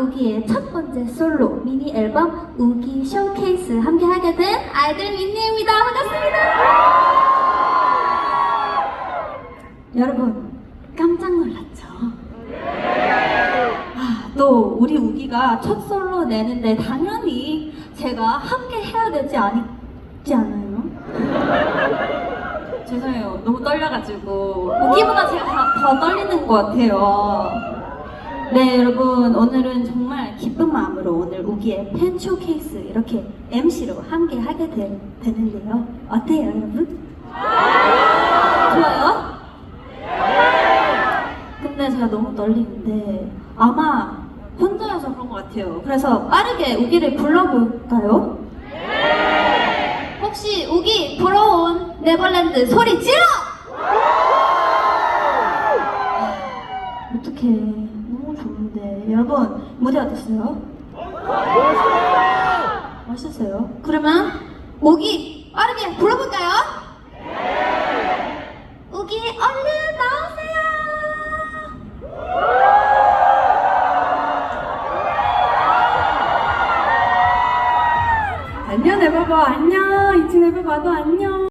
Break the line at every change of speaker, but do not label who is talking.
우기의 첫 번째 솔로 미니 앨범 우기 쇼케이스 함께 하게 된 아이들 민니입니다. 반갑습니다. 여러분 깜짝 놀랐죠? 아, 또 우리 우기가 첫 솔로 내는데 당연히 제가 함께 해야 되지 않지 않아요? 죄송해요. 너무 떨려가지고 우기보다 제가 다- 더 떨리는 것 같아요. 네, 여러분 오늘은 정말 기쁜 마음으로 오늘 우기의 팬 쇼케이스 이렇게 MC로 함께 하게 되, 되는데요. 어때요, 여러분? 좋아요? 근데 제가 너무 떨리는데 아마 혼자여서 그런 것 같아요. 그래서 빠르게 우기를 불러볼까요? 혹시 우기 부러운 네버랜드 소리 질러! 어떡해. 좋은데. 여러분, 무대 어땠어요? 멋있었어요? 그러면, 우기, 빠르게 불러볼까요? 우기, 얼른 나오세요!
안녕 네버버 안녕 이치 네버버도 안녕